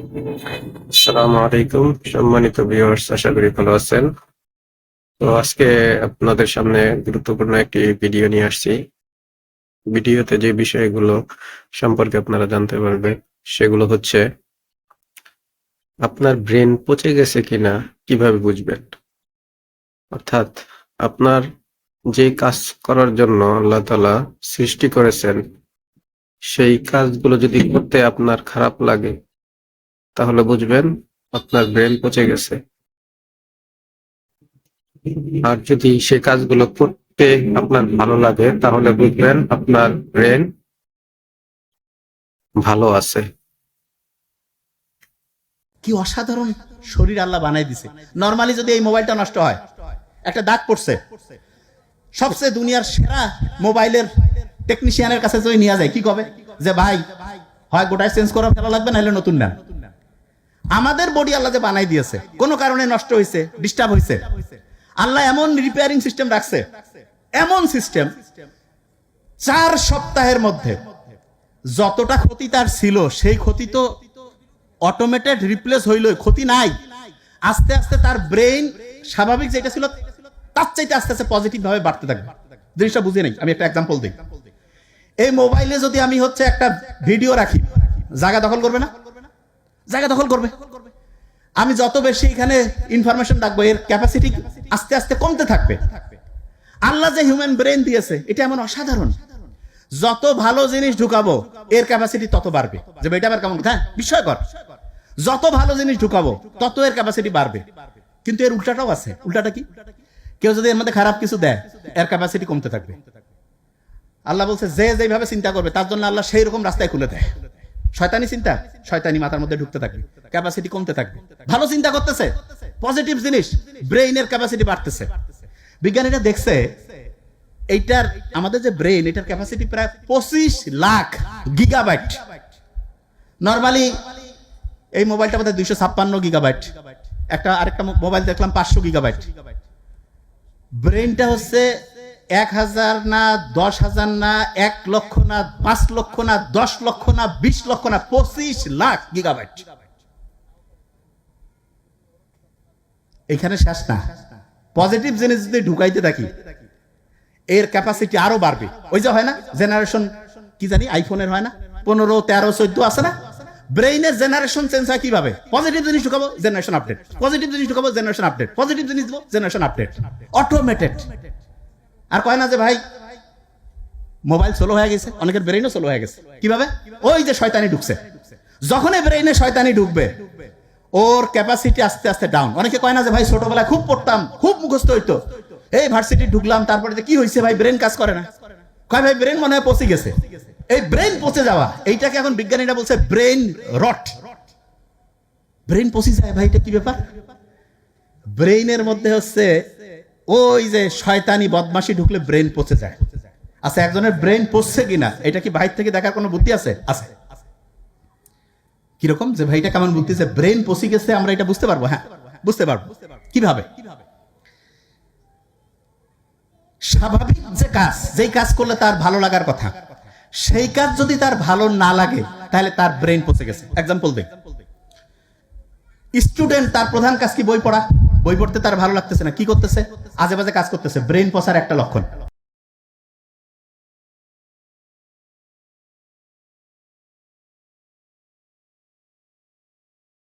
আসসালামু আলাইকুম, সম্মানিত ভিউয়ার্স আশা করি ভালো আছেন। তো আজকে আপনাদের সামনে গুরুত্বপূর্ণ একটি ভিডিও নিয়ে আসছি। ভিডিওতে যে বিষয়গুলো সম্পর্কে আপনারা জানতে পারবেন, সেগুলো হচ্ছে, আপনার ব্রেন পচে গেছে কিনা কীভাবে বুঝবেন? অর্থাৎ, আপনার যে কাজ করার জন্য আল্লাহ তাআলা সৃষ্টি করেছেন, সেই কাজগুলো যদি করতে আপনার খারাপ লাগে তাহলে বুঝবেন আপনার ব্রেন পচে গেছে। আর যদি সে কাজগুলো করতে আপনার ভালো লাগে, তাহলে বুঝবেন আপনার ব্রেন ভালো আছে। কি অসাধারণ শরীর আল্লাহ বানাই দিছে। নরমালি যদি এই মোবাইলটা নষ্ট হয়, একটা দাগ পড়ছে, সবচেয়ে দুনিয়ার সেরা মোবাইলের টেকনিশিয়ানের কাছে যদি নিয়ে যায়, কি কবে? যে, ভাই, হয় গোটায় চেঞ্জ করা ফেলা লাগবে, নাহলে নতুন নেন আমাদের বডি আল্লাহ যে বানাই দিয়েছে, কোনো কারণে নষ্ট হয়েছে ডিস্টার্ব হয়েছে আল্লাহ এমন রিপেয়ারিং সিস্টেম রাখছে, এমন সিস্টেম চার সপ্তাহের মধ্যে যতটা ক্ষতি তার ছিল, সেই ক্ষতি তো অটোমেটেড রিপ্লেস হইল ক্ষতি নাই। আস্তে আস্তে তার ব্রেইন স্বাভাবিক যেটা ছিল, তার চাইতে আস্তে আস্তে পজিটিভ ভাবে বাড়তে থাকবে। জিনিসটা বুঝে নেই, আমি একটা এক্সাম্পল দিই। এই মোবাইলে যদি আমি হচ্ছে একটা ভিডিও রাখি, জায়গা দখল করবে না? জায়গা দখল করবে। আমি যত বেশি এখানে ইনফরমেশন রাখব, এর ক্যাপাসিটি আস্তে আস্তে কমতে থাকবে। আল্লাহ যে হিউম্যান ব্রেন দিয়েছে, এটা এমন অসাধারণ। যত ভালো জিনিস ঢুকাবো, এর ক্যাপাসিটি তত বাড়বে। যে এটা আবার কেমন হ্যাঁ বিস্ময়কর। যত ভালো জিনিস ঢুকাবো, তত এর ক্যাপাসিটি বাড়বে। কিন্তু এর উল্টাটাও আছে। উল্টাটা কি? কেউ যদি এর মধ্যে খারাপ কিছু দেয়, এর ক্যাপাসিটি কমতে থাকবে। আল্লাহ বলছে, যে যেভাবে চিন্তা করবে, তার জন্য আল্লাহ সেই রকম রাস্তায় খুলে দেয়। শয়তানি চিন্তা, শয়তানি মাথার মধ্যে ঢুকতে থাকবে ক্যাপাসিটি কমতে থাকবে। ভালো চিন্তা করতেছে পজিটিভ জিনিস ব্রেইনের ক্যাপাসিটি বাড়তেছে। বিজ্ঞানীরা দেখছে, এইটার, আমাদের যে ব্রেন এটার ক্যাপাসিটি প্রায় পঁচিশ লাখ গিগাবাইট নর্মালি এই মোবাইলটা বোধহয় দুইশো ছাপ্পান্ন গিগাবাইট একটা আরেকটা মোবাইল দেখলাম পাঁচশো গিগাবাইট ব্রেনটা হচ্ছে এক হাজার না, দশ হাজার না, এক লক্ষ না, পাঁচ লক্ষ না, দশ লক্ষ না, বিশ লক্ষ না, পঁচিশ লাখ গিগাবাইট এখানে শেষ না। পজিটিভ জিনিস যদি ঢুকাইতে থাকি, এর ক্যাপাসিটি আরও বাড়বে। ওই যে হয় না জেনারেশন কি জানি আইফোনের হয় না, পনেরো, তেরো, চোদ্দ আছে না? ব্রেইনের জেনারেশন চেঞ্জ হয় কীভাবে? পজিটিভ জিনিস ঢুকাবো জেনারেশন আপডেট পজিটিভ জিনিস ঢুকাবো জেনারেশন আপডেট পজিটিভ জিনিস দেবো জেনারেশন আপডেট অটোমেটেড আর কয় না যে ভাই মোবাইল স্লো হয়ে গেছে, অনেকের ব্রেইনও স্লো হয়ে গেছে। কীভাবে? ওই যে শয়তানি ঢুকছে। যখনই ব্রেইনে শয়তানি ঢুকবে, ওর ক্যাপাসিটি আস্তে আস্তে ডাউন অনেকে কয় না যে ভাই, ছোটবেলায় খুব পড়তাম, খুব মুখস্থ হইতো। এই ভার্সিটি ঢুকলাম, তারপরে যে কি হয়েছে ভাই ব্রেন কাজ করে না। কয় ভাই ব্রেন মনে হয় পচে গেছে। এই ব্রেন পচে যাওয়া, এইটাকে এখন বিজ্ঞানীরা বলছে ব্রেন রট ব্রেন পচে যায় ভাই, এটা কি ব্যাপার? ব্রেইনের মধ্যে হচ্ছে ওই যে শয়তানি বদমাশি ঢুকলে ব্রেন পচে যায়। আচ্ছা একজনের ব্রেন পচছে কিনা, এটা কি বাইর থেকে দেখার কোনো বুদ্ধি আছে? আছে। কীরকম? যে ভাইটা কেমন বুঝতেছে ব্রেন পচি গেছে, আমরা এটা বুঝতে পারব? হ্যাঁ বুঝতে পারব। কীভাবে? স্বাভাবিক যে কাজ, যেই কাজ করলে তার ভালো লাগার কথা, সেই কাজ যদি তার ভালো না লাগে, তাহলে তার ব্রেন পচে গেছে। এক্সাম্পল দেখ স্টুডেন্ট তার প্রধান কাজ কি? বই পড়া। বই পড়তে তার ভালো লাগতেছে না। কি করতেছে? আজে বাজে কাজ করতেছে। ব্রেন পচার একটা লক্ষণ।